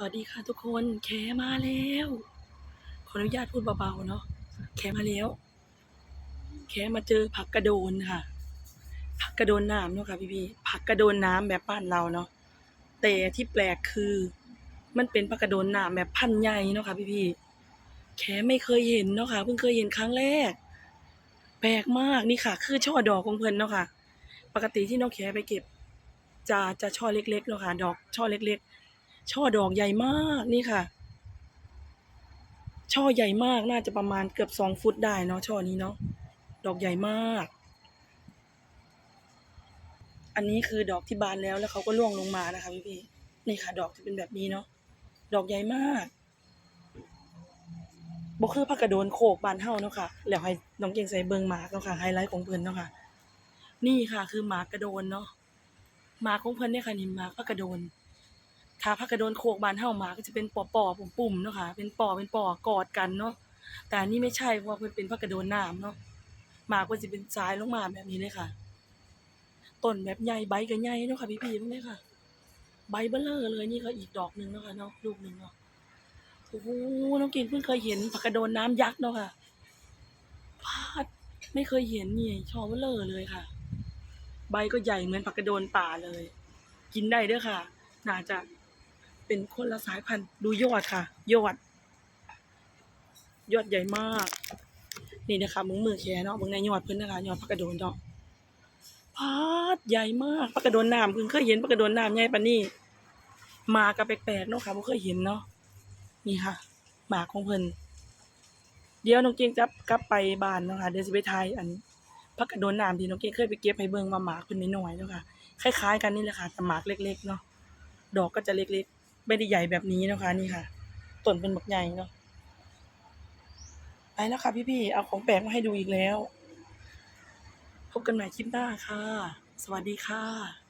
สวัสดีค่ะทุกคนแขมาแล้ว ขออนุญาตพูดเบาๆเนาะแขมาแล้ว แขมาเจอผักกระโดนค่ะ ผักกระโดนน้ำเนาะค่ะพี่ๆผักกระโดนน้ำแบบบ้านเราเนาะแต่ที่แปลกคือ มันเป็นผักกระโดนน้ำแบบพันธุ์ใหญ่เนาะค่ะพี่ๆแขไม่เคยเห็นเนาะค่ะเพิ่งเคยเห็นครั้งแรก แปลกมากนี่ค่ะ คือช่อดอกของเพิ่นเนาะค่ะ ปกติที่น้องแขไปเก็บ จะจะช่อเล็กๆเนาะค่ะ ดอกช่อเล็ก ๆ ช่อดอกใหญ่มากนี่ค่ะ ช่อใหญ่มากน่าจะประมาณเกือบสองฟุตได้เนาะช่อนี้เนาะดอกใหญ่มาก อันนี้คือดอกที่บานแล้วแล้วเขาก็ร่วงลงมานะคะพี่พี่ๆนี่ค่ะ ดอกจะเป็นแบบนี้เนาะดอกใหญ่มากบ่คือผักกระโดนโขกบานเฮาเนาะค่ะ แล้วให้น้องเก่งใส่เบิงหมากเนาะค่ะไฮไลท์ของเพิ่นเนาะค่ะ นี่ค่ะ คือหมากกระโดนเนาะหมากของเพิ่นเนี่ยค่ะนี่หมากผักกระโดน ถ้าผักกระโดนโขกบานเฮาหมาก็จะเป็นปอปอปุ่มปุ่มเนาะค่ะเป็นปอเป็นปอกอดกันเนาะแต่อันนี้ไม่ใช่เพราะว่าเพิ่นเป็นผักกระโดนน้ำเนาะหมากก็จะเป็นซ้ายลงมาแบบนี้เลยค่ะต้นแบบใหญ่ใบก็ใหญ่เนาะค่ะพี่ๆพวกนี้ค่ะ ใบเบ้อเร่อเลยนี่ก็อีกดอกหนึ่งเนาะค่ะเนาะลูกหนึ่งเนาะโอ้โหน้องกินเพิ่งเคยเห็นผักกระโดนน้ำยักษ์เนาะค่ะพลาดไม่เคยเห็นนี่ชอเบ้อเร่อเลยค่ะ ใบก็ใหญ่เหมือนผักกระโดนป่าเลย กินได้ด้อค่ะ น่าจะ เป็นคนละสายพันธุ์ดูยอดค่ะ ยอด ยอดใหญ่มาก นี่นะคะมึงมือแขเนาะมึงในยอดเพิ่นนะคะยอดผักกระโดนเนาะพาดใหญ่มากผักกระโดนน้ำเพิ่งเคยเห็นผักกระโดนน้ำใหญ่ปานนี้หมาก็แปลกๆเนาะค่ะบ่เคยเห็นเนาะนี่ค่ะหมาของเพิ่นเดี๋ยวน้องเก่งจะกลับไปบ้านเนาะค่ะเดี๋ยวสิไปถ่ายอันผักกระโดนน้ำที่น้องเก่งเคยไปเก็บให้เบิ่งว่าหมาเพิ่นน้อยๆเนาะค่ะคล้ายๆกันนี่แหละค่ะแต่หมากเล็ก ๆ เนาะดอกก็จะเล็กๆ ไม่ได้ใหญ่แบบนี้นะคะ นี่ค่ะต้นเป็นบักใหญ่เนาะไปแล้วค่ะพี่ๆเอาของแปลกมาให้ดูอีกแล้ว พบกันใหม่คลิปหน้าค่ะ สวัสดีค่ะ